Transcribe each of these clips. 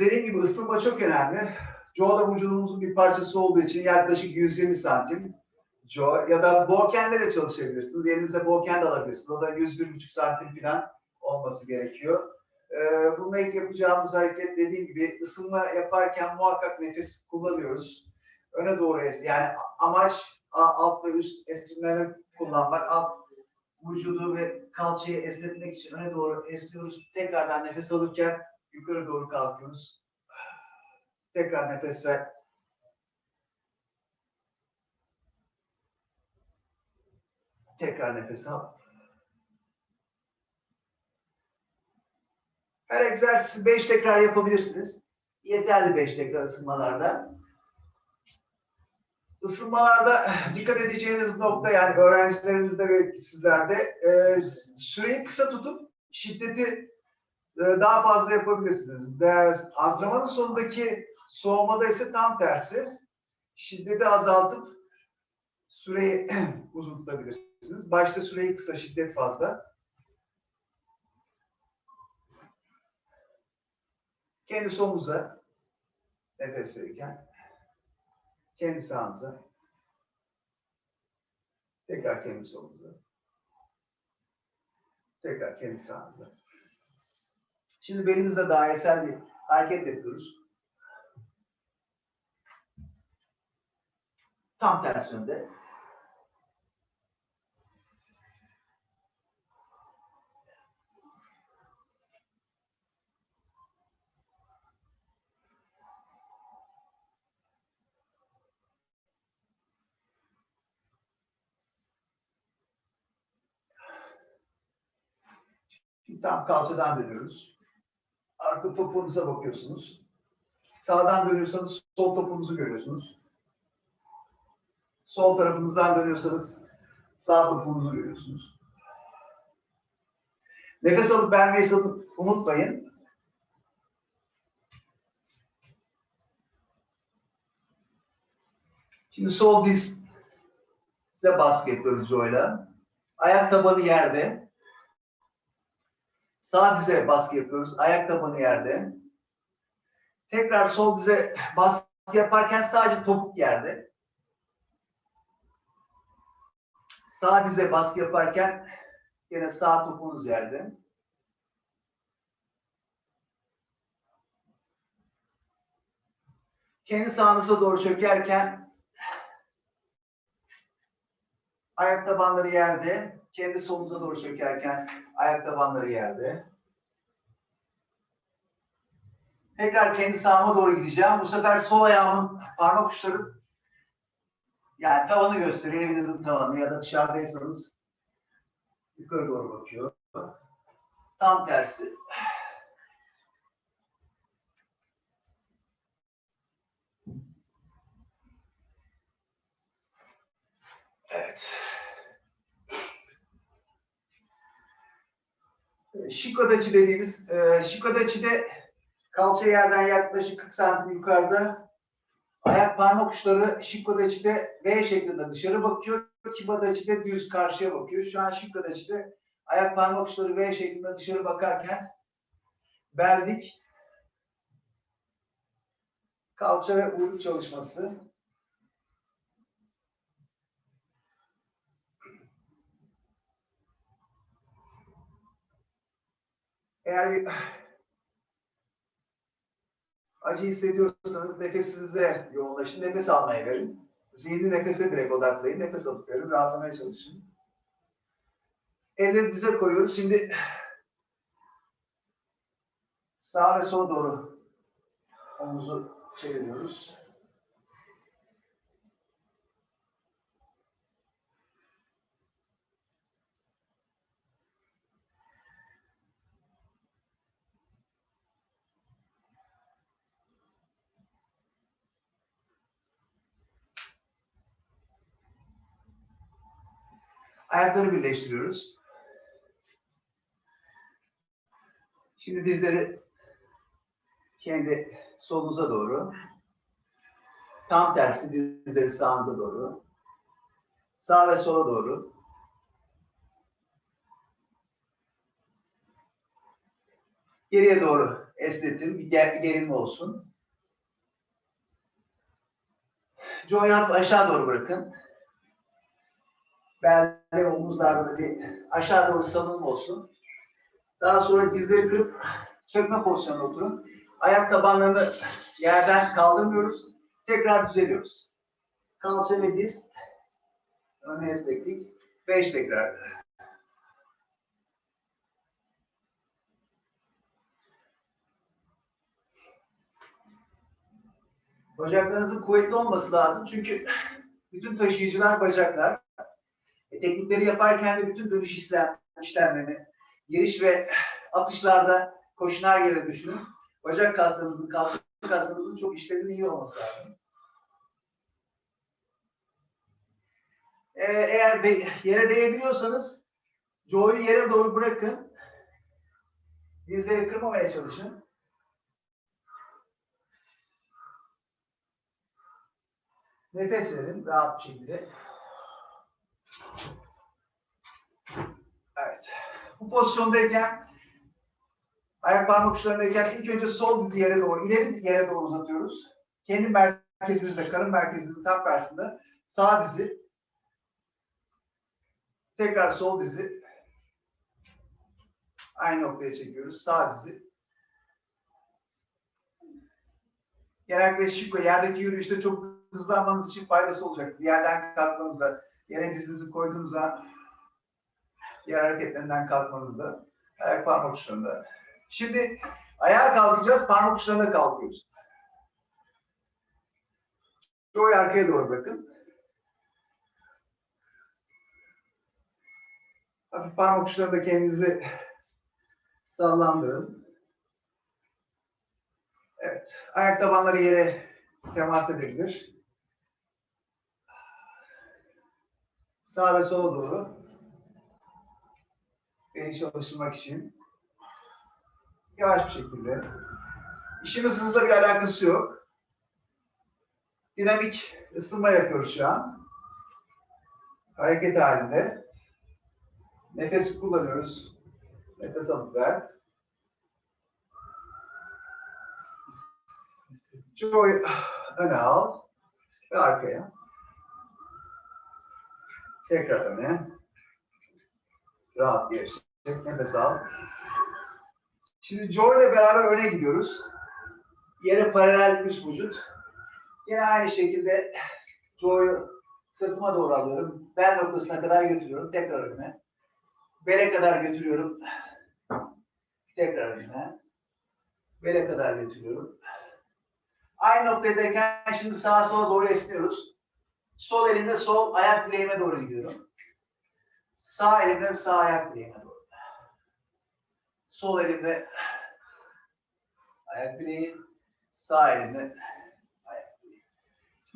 dediğim gibi ısınma çok önemli. Joe da vücudumuzun bir parçası olduğu için yaklaşık 120 santim. Joe ya da Boken'de de çalışabilirsiniz. Elinizde Boken de alabilirsiniz. O da 101,5 santim falan olması gerekiyor. Ee, bununla ilk yapacağımız hareket dediğim gibi ısınma yaparken muhakkak nefes kullanıyoruz. Öne doğru es yani amaç alt ve üst esnimleri kullanmak. Alt vücudu ve kalçayı esnetmek için öne doğru esniyoruz. Tekrardan nefes alırken yukarı doğru kalkıyoruz. Tekrar nefes ver. Tekrar nefes al. Her egzersizi 5 tekrar yapabilirsiniz. Yeterli 5 tekrar ısınmalarda. Isınmalarda dikkat edeceğiniz nokta yani öğrencilerinizde ve sizlerde e, süreyi kısa tutup şiddeti daha fazla yapabilirsiniz. De, antrenmanın sonundaki soğumada ise tam tersi. Şiddeti azaltıp süreyi uzun tutabilirsiniz. Başta süreyi kısa, şiddet fazla. Kendi solunuza nefes verirken kendi sağınıza tekrar kendi solunuza tekrar kendi sağınıza. Şimdi belimizde dairesel bir hareket yapıyoruz. Tam ters yönde. Şimdi tam kalçadan dönüyoruz. Arka topuğunuza bakıyorsunuz. Sağdan dönüyorsanız sol topuğunuzu görüyorsunuz. Sol tarafınızdan dönüyorsanız sağ topuğunuzu görüyorsunuz. Nefes alıp vermeyi unutmayın. Şimdi sol diz size baskı yapıyoruz Joy'la. Ayak tabanı yerde. Sağ dize baskı yapıyoruz. Ayak tabanı yerde. Tekrar sol dize baskı yaparken sadece topuk yerde. Sağ dize baskı yaparken yine sağ topuğunuz yerde. Kendi sağınıza doğru çökerken ayak tabanları yerde. Kendi solunuza doğru çökerken ayak tabanları yerde. Tekrar kendi sağıma doğru gideceğim. Bu sefer sol ayağımın parmak uçları yani tavanı gösteriyor. Evinizin tavanı ya da dışarıdaysanız yukarı doğru bakıyor. Tam tersi. Evet. Shikodachi dediğimiz, e, Shikodachi'de kalça yerden yaklaşık 40 santim yukarıda. Ayak parmak uçları Shikodachi'de V şeklinde dışarı bakıyor. Kibadachi'de düz karşıya bakıyor. Şu an Shikodachi'de ayak parmak uçları V şeklinde dışarı bakarken beldik, kalça ve uyluk çalışması. Eğer bir acı hissediyorsanız nefesinize yoğunlaşın, nefes almaya verin. Zihni nefese direkt odaklayın, nefes alıp verin, rahatlamaya çalışın. Elleri dize koyuyoruz. Şimdi sağa ve sola doğru omuzu çeviriyoruz. Ayakları birleştiriyoruz. Şimdi dizleri kendi solunuza doğru. Tam tersi dizleri sağınıza doğru. Sağ ve sola doğru. Geriye doğru esnetin. Bir ger- gerilme olsun. Hafif aşağı doğru bırakın. Bel ve omuzlarda da bir aşağı doğru salınma olsun. Daha sonra dizleri kırıp çökme pozisyonuna oturun. Ayak tabanlarını yerden kaldırmıyoruz. Tekrar düzeliyoruz. Kalça ve diz. Öne esneklik. Beş tekrar. Bacaklarınızın kuvvetli olması lazım. Çünkü bütün taşıyıcılar bacaklar. E, teknikleri yaparken de bütün dönüş işlem, işlemlerini, giriş ve atışlarda koşunar yere düşünün. Bacak kaslarınızın, kalça kaslarınızın çok işlevinin iyi olması lazım. Ee, eğer de, yere değebiliyorsanız Joe'yu yere doğru bırakın. Dizleri kırmamaya çalışın. Nefes verin rahat bir şekilde. Evet. Bu pozisyondayken ayak parmak uçlarındayken ilk önce sol dizi yere doğru, ileri yere doğru uzatıyoruz. Kendi merkezinizde, karın merkezinizin tam karşısında sağ dizi tekrar sol dizi aynı noktaya çekiyoruz. Sağ dizi. Genellikle şıkla yerdeki yürüyüşte çok hızlanmanız için faydası olacak. Bir yerden kalkmanızda, yere dizinizi koyduğunuzda diğer hareketlerinden kalkmanızda, ayak parmak uçlarında. Şimdi ayağa kalkacağız, parmak uçlarına kalkıyoruz. Joy arkaya doğru bırakın. Hafif parmak uçlarında kendinizi sallandırın. Evet, ayak tabanları yere temas edebilir. Sağ ve sola doğru. Beni çalıştırmak için. Yavaş bir şekilde. İşimiz hızla bir alakası yok. Dinamik ısınma yapıyoruz şu an. Hareket halinde. Nefes kullanıyoruz. Nefes alıp ver. Joy öne al ve arkaya. Tekrar öne. Rahat bir çek. Nefes al. Şimdi Joy ile beraber öne gidiyoruz. Yere paralel üst vücut. Yine aynı şekilde Joy'u sırtıma doğru alıyorum. Bel noktasına kadar götürüyorum. Tekrar önüme. Bele kadar götürüyorum. Tekrar önüme. Bele kadar götürüyorum. Aynı noktadayken şimdi sağa sola doğru esniyoruz. Sol elimde sol ayak bileğime doğru gidiyorum. Sağ elimde sağ ayak bileğime. Sol elimde ayak bileği, sağ elimde ayak bileği.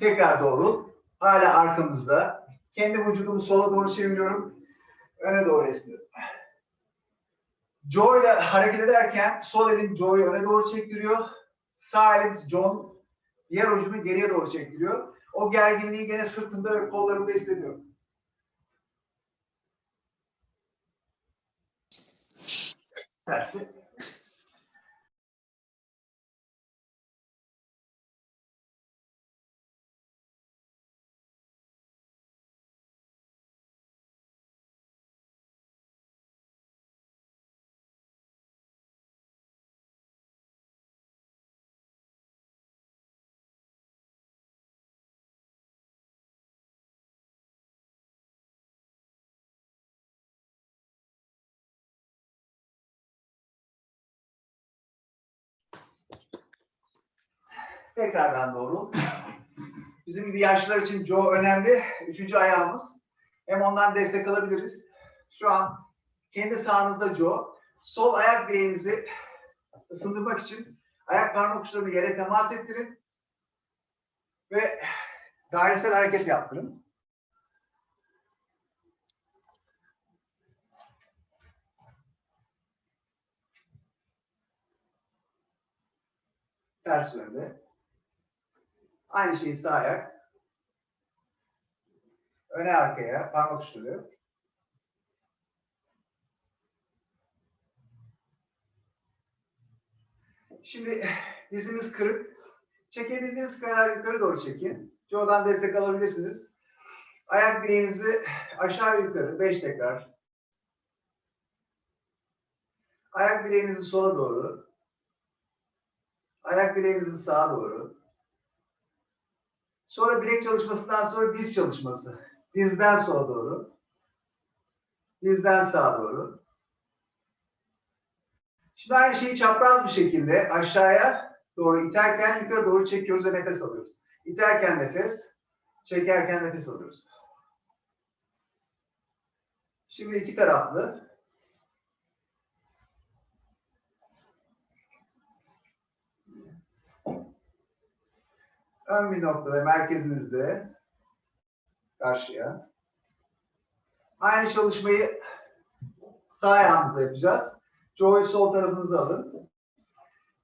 Tekrar doğru. Hala arkamızda. Kendi vücudumu sola doğru çeviriyorum. Öne doğru esniyorum. Joe ile hareket ederken sol elim Joe'yu öne doğru çektiriyor. Sağ elim John diğer ucunu geriye doğru çektiriyor. O gerginliği gene sırtımda ve kollarımda hissediyorum. Tersi. Tekrardan doğru. Bizim gibi yaşlılar için Joe önemli. Üçüncü ayağımız. Hem ondan destek alabiliriz. Şu an kendi sağınızda Joe. Sol ayak bileğinizi ısındırmak için ayak parmak uçlarını yere temas ettirin. Ve dairesel hareket yaptırın. Ters yönde. Aynı şeyi sağ ayak. Öne arkaya parmak uçları. Şimdi dizimiz kırık. Çekebildiğiniz kadar yukarı doğru çekin. Joe'dan destek alabilirsiniz. Ayak bileğinizi aşağı yukarı 5 tekrar. Ayak bileğinizi sola doğru. Ayak bileğinizi sağa doğru. Sonra bilek çalışmasından sonra diz çalışması. Dizden sola doğru. Dizden sağa doğru. Şimdi aynı şeyi çapraz bir şekilde aşağıya doğru iterken yukarı doğru çekiyoruz ve nefes alıyoruz. İterken nefes, çekerken nefes alıyoruz. Şimdi iki taraflı. Ön bir noktada merkezinizde karşıya. Aynı çalışmayı sağ ayağımızla yapacağız. Joe'yu sol tarafınıza alın.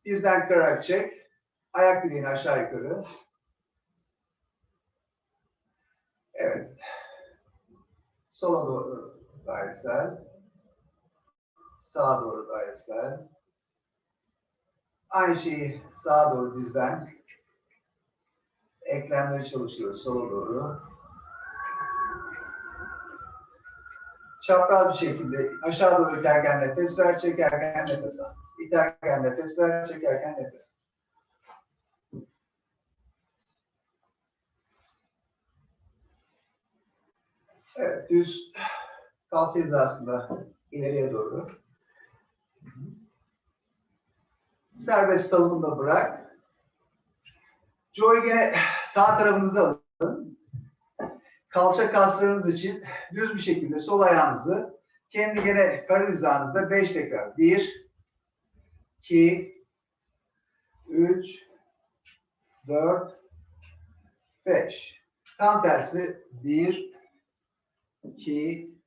Dizden kırarak çek. Ayak bileğini aşağı yukarı. Evet. Sola doğru dairesel. Sağa doğru dairesel. Aynı şeyi sağa doğru dizden. Eklemleri çalışıyoruz sola doğru. Çapraz bir şekilde aşağı doğru iterken nefes ver, çekerken nefes al. İterken nefes ver, çekerken nefes al. Evet, düz kalça hizasında ileriye doğru. Serbest salınımda bırak. Joy gene sağ tarafınıza alın. Kalça kaslarınız için düz bir şekilde sol ayağınızı kendi gene karın hizanızda 5 tekrar. 1 2 3 4 5 Tam tersi 1 2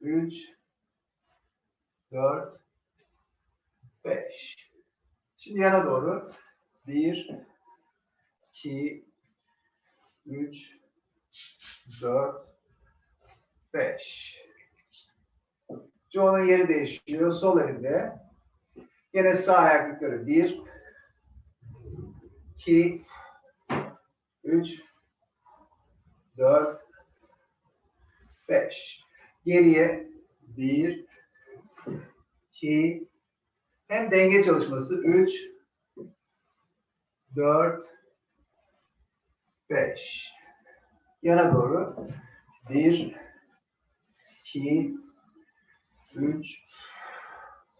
3 4 5 Şimdi yana doğru 1 2 3 4 5 Joe'nun yeri değişiyor. Sol elinde. Yine sağ ayak yukarı. 1 2 3 4 5 Geriye 1 2 hem denge çalışması 3 4 5 yana doğru 1 2 3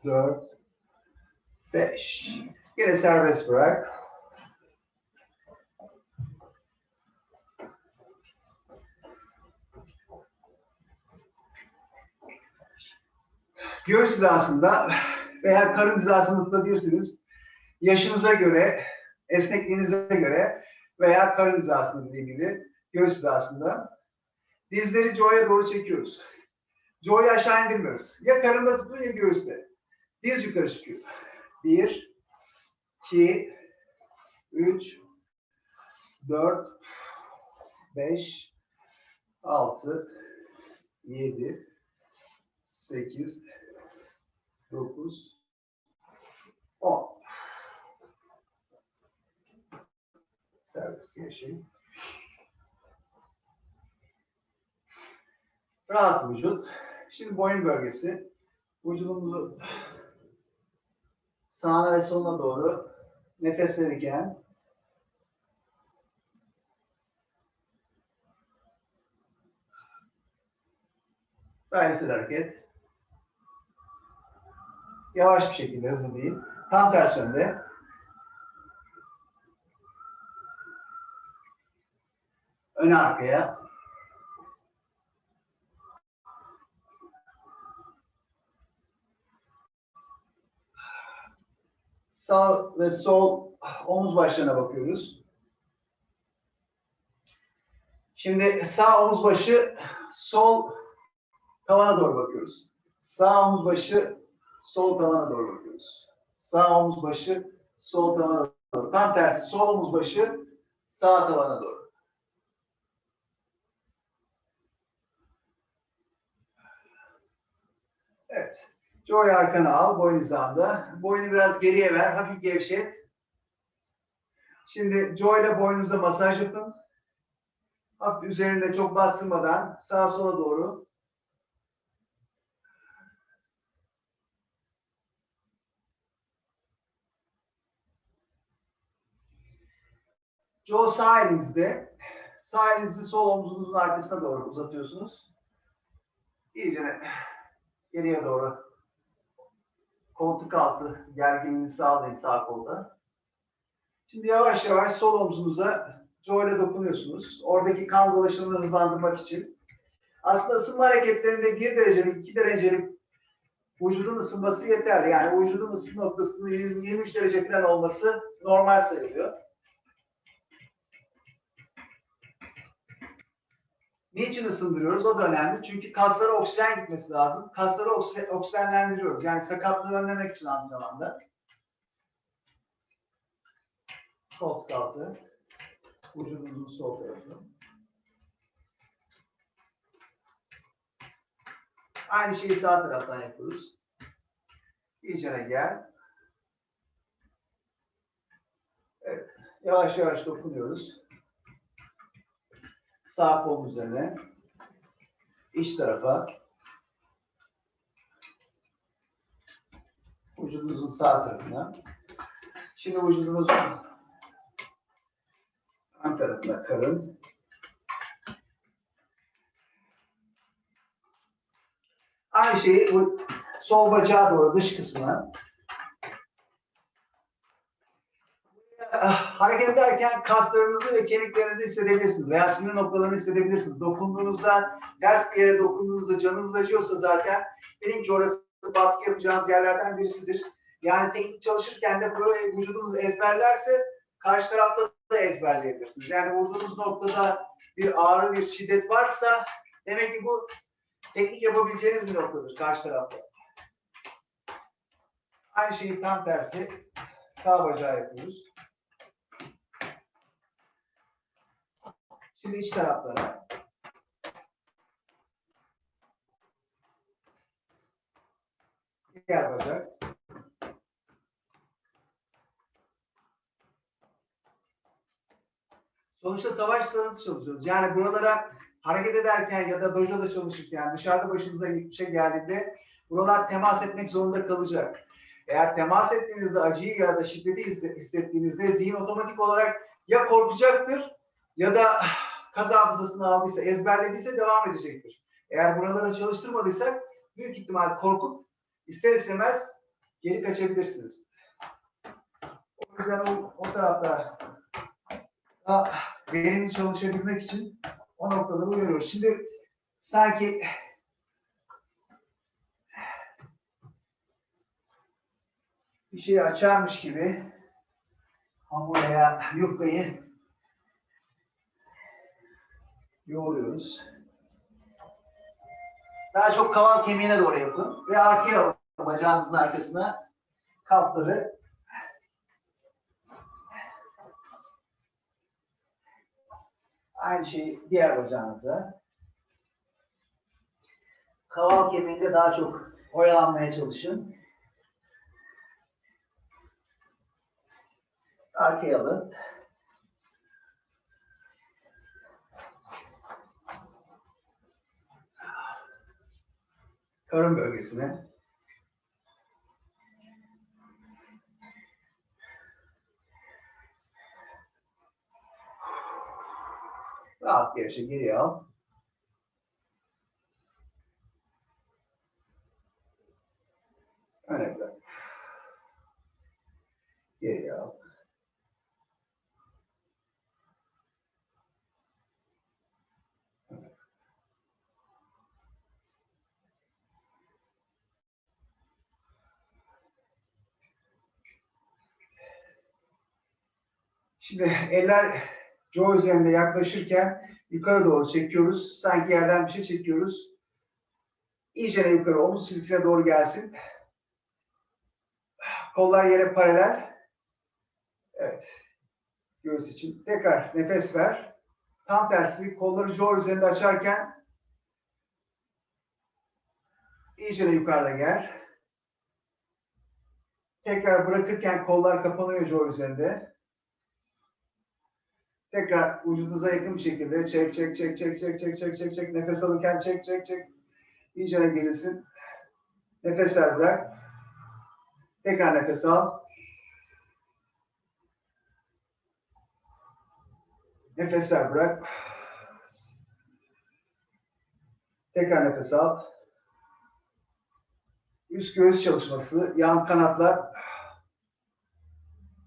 4 5 Yine serbest bırak. Göğüs hizasında veya karın hizasında tutabilirsiniz. Yaşınıza göre, esnekliğinize göre veya karın hizasında dediğim gibi göğüs hizasında. Dizleri Joe'ya doğru çekiyoruz. Joe'yu aşağı indirmiyoruz. Ya karında tutun ya göğüste. Diz yukarı çıkıyor. Bir, iki, üç, dört, beş, altı, yedi, sekiz, dokuz, on. Servis gevşeyin. Rahat vücut. Şimdi boyun bölgesi. Vücudumuzu sağına ve soluna doğru nefes verirken dairesel hareket. Yavaş bir şekilde hızlı değil. Tam ters yönde. Öne arkaya. Sağ ve sol omuz başlarına bakıyoruz. Şimdi sağ omuz başı sol tavana doğru bakıyoruz. Sağ omuz başı sol tavana doğru bakıyoruz. Sağ omuz başı sol tavana doğru. Tam tersi sol omuz başı sağ tavana doğru. Evet. Joe'yu arkana al boyun hizanda. Boyunu biraz geriye ver. Hafif gevşet. Şimdi Joe ile boynunuza masaj yapın. Hafif üzerinde çok bastırmadan sağa sola doğru. Joe sağ elinizde. Sağ elinizi sol omzunuzun arkasına doğru uzatıyorsunuz. İyice geriye doğru. Koltuk altı gerginliğini sağlayın sağ kolda. Şimdi yavaş yavaş sol omzunuza Joe ile dokunuyorsunuz. Oradaki kan dolaşımını hızlandırmak için. Aslında ısınma hareketlerinde 1 derecelik, 2 derecelik vücudun ısınması yeterli. Yani vücudun ısınma noktasının 23 derece falan olması normal sayılıyor. Niçin ısındırıyoruz? O da önemli. Çünkü kaslara oksijen gitmesi lazım. Kasları oksijen, oksijenlendiriyoruz. Yani sakatlığı önlemek için aynı zamanda. Koltuk altı. Vücudumuzun sol tarafı. Aynı şeyi sağ taraftan yapıyoruz. İyice gel. Evet. Yavaş yavaş dokunuyoruz. Sağ kolun üzerine. iç tarafa. Vücudunuzun sağ tarafına. Şimdi vücudunuzun ön tarafına karın. Aynı şeyi bu sol bacağa doğru dış kısmına. Hareket ederken kaslarınızı ve kemiklerinizi hissedebilirsiniz veya sinir noktalarını hissedebilirsiniz. Dokunduğunuzda, ters bir yere dokunduğunuzda canınız acıyorsa zaten bilin orası baskı yapacağınız yerlerden birisidir. Yani teknik çalışırken de böyle vücudunuz ezberlerse karşı tarafta da ezberleyebilirsiniz. Yani vurduğunuz noktada bir ağrı, bir şiddet varsa demek ki bu teknik yapabileceğiniz bir noktadır karşı tarafta. Aynı şeyi tam tersi sağ bacağı yapıyoruz. Şimdi iç taraflara. Diğer bacak. Sonuçta savaş sanatı çalışıyoruz. Yani buralara hareket ederken ya da dojoda çalışırken dışarıda başımıza bir şey geldiğinde buralar temas etmek zorunda kalacak. Eğer temas ettiğinizde acıyı ya da şiddeti hissettiğinizde zihin otomatik olarak ya korkacaktır ya da kas hafızasını aldıysa, ezberlediyse devam edecektir. Eğer buraları çalıştırmadıysak büyük ihtimal korkup ister istemez geri kaçabilirsiniz. O yüzden o, o tarafta daha verimli çalışabilmek için o noktaları uyarıyoruz. Şimdi sanki bir şeyi açarmış gibi hamur yufkayı yoğuruyoruz. Daha çok kaval kemiğine doğru yapın ve arkaya alın bacağınızın arkasına kalfları Aynı şeyi diğer bacağınıza. Kaval kemiğinde daha çok oyalanmaya çalışın. Arkaya alın. Karın bölgesine. Rahat bir yaşa geriye al. Öne bırak. Geriye al. Şimdi eller Joe üzerinde yaklaşırken yukarı doğru çekiyoruz. Sanki yerden bir şey çekiyoruz. İyice yukarı omuz çizgisine doğru gelsin. Kollar yere paralel. Evet. Göğüs için. Tekrar nefes ver. Tam tersi kolları Joe üzerinde açarken iyice yukarıda gel. Tekrar bırakırken kollar kapanıyor Joe üzerinde. Tekrar vücudunuza yakın bir şekilde çek çek çek çek çek çek çek çek çek nefes alırken çek çek çek iyice gerilsin. Nefesler bırak. Tekrar nefes al. Nefesler bırak. Tekrar nefes al. Üst göğüs çalışması, yan kanatlar.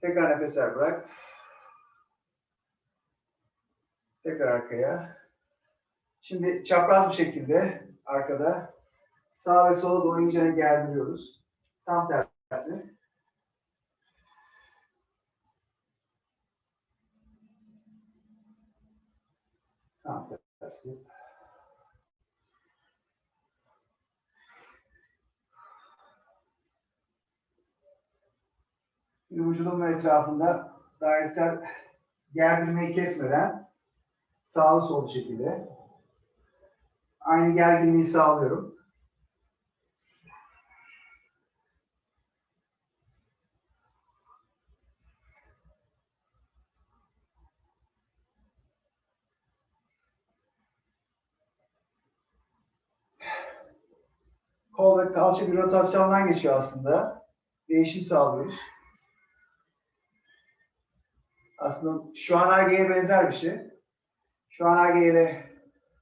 Tekrar nefesler bırak. Tekrar arkaya. Şimdi çapraz bir şekilde arkada sağ ve sola doğru iyice gerdiriyoruz. Tam tersi. Tam tersi. Vücudun etrafında dairesel gerdirmeyi kesmeden sağlı sol şekilde aynı gerginliği sağlıyorum. Kol ve kalça bir rotasyondan geçiyor aslında. Değişim sağlıyoruz. Aslında şu an AG'ye benzer bir şey. Şu an AG ile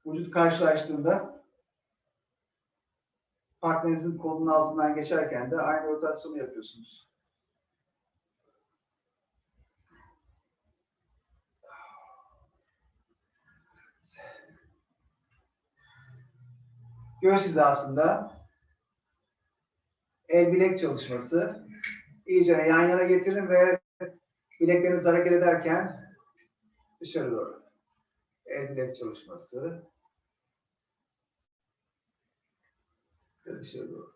vücut karşılaştığında partnerinizin kolunun altından geçerken de aynı rotasyonu yapıyorsunuz. Göğüs hizasında el bilek çalışması. İyice yan yana getirin ve bilekleriniz hareket ederken dışarı doğru. Endek çalışması. Görüşürüz.